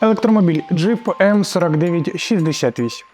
Електромобіль Jeep M4968.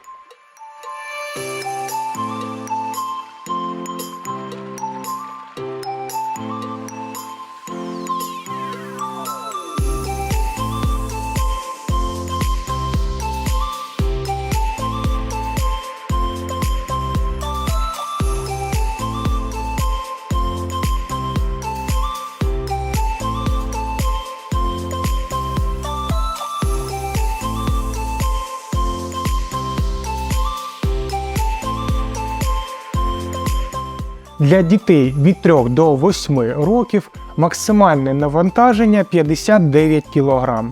Для дітей від 3 до 8 років максимальне навантаження 59 кг.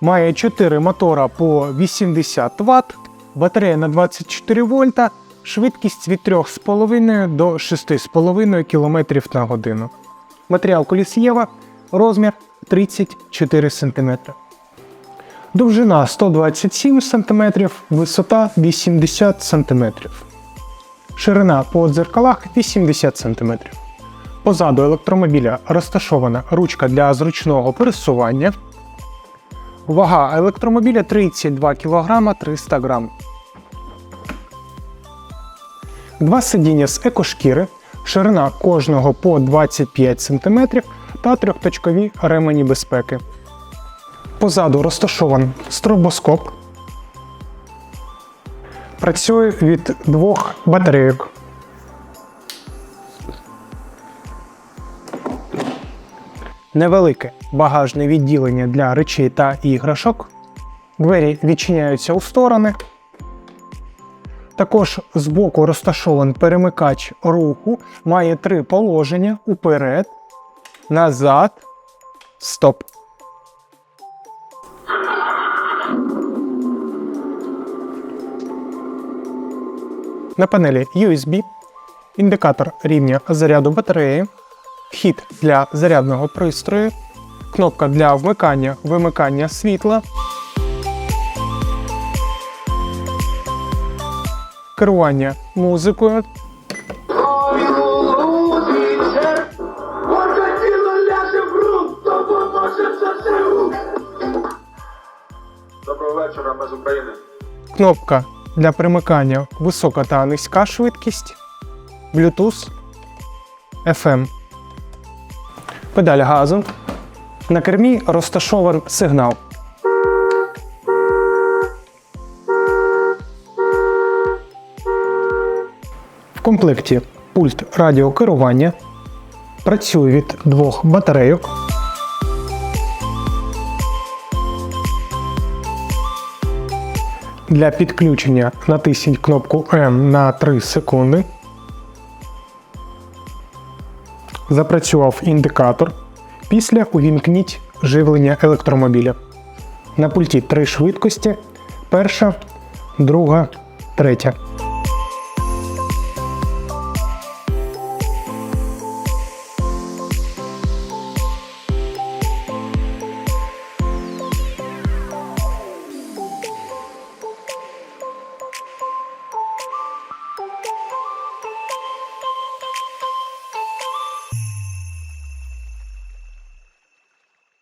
Має 4 мотора по 80 Вт, батарея на 24 вольта, швидкість від 3,5 до 6,5 км на годину. Матеріал колісєва, розмір 34 см. Довжина 127 см, висота 80 см. Ширина по дзеркалах 80 см. Позаду електромобіля розташована ручка для зручного пересування. Вага електромобіля 32 кг 300 г. Два сидіння з екошкіри, ширина кожного по 25 см та трьохточкові ремені безпеки. Позаду розташований стробоскоп, працює від двох батарейок. Невелике багажне відділення для речей та іграшок. Двері відчиняються у сторони. Також збоку розташований перемикач руху, має три положення: уперед, назад, стоп. На панелі USB, індикатор рівня заряду батареї, вхід для зарядного пристрою, кнопка для вмикання вимикання світла, керування музикою. Доброго вечора, ми України. кнопка для примикання висока та низька швидкість, Bluetooth, FM, педаль газу. На кермі розташований сигнал. В комплекті пульт радіокерування. Працює від двох батарейок. Для підключення натисніть кнопку N на 3 секунди. Запрацював індикатор. Після увімкніть живлення електромобіля. На пульті три швидкості. Перша, друга, третя.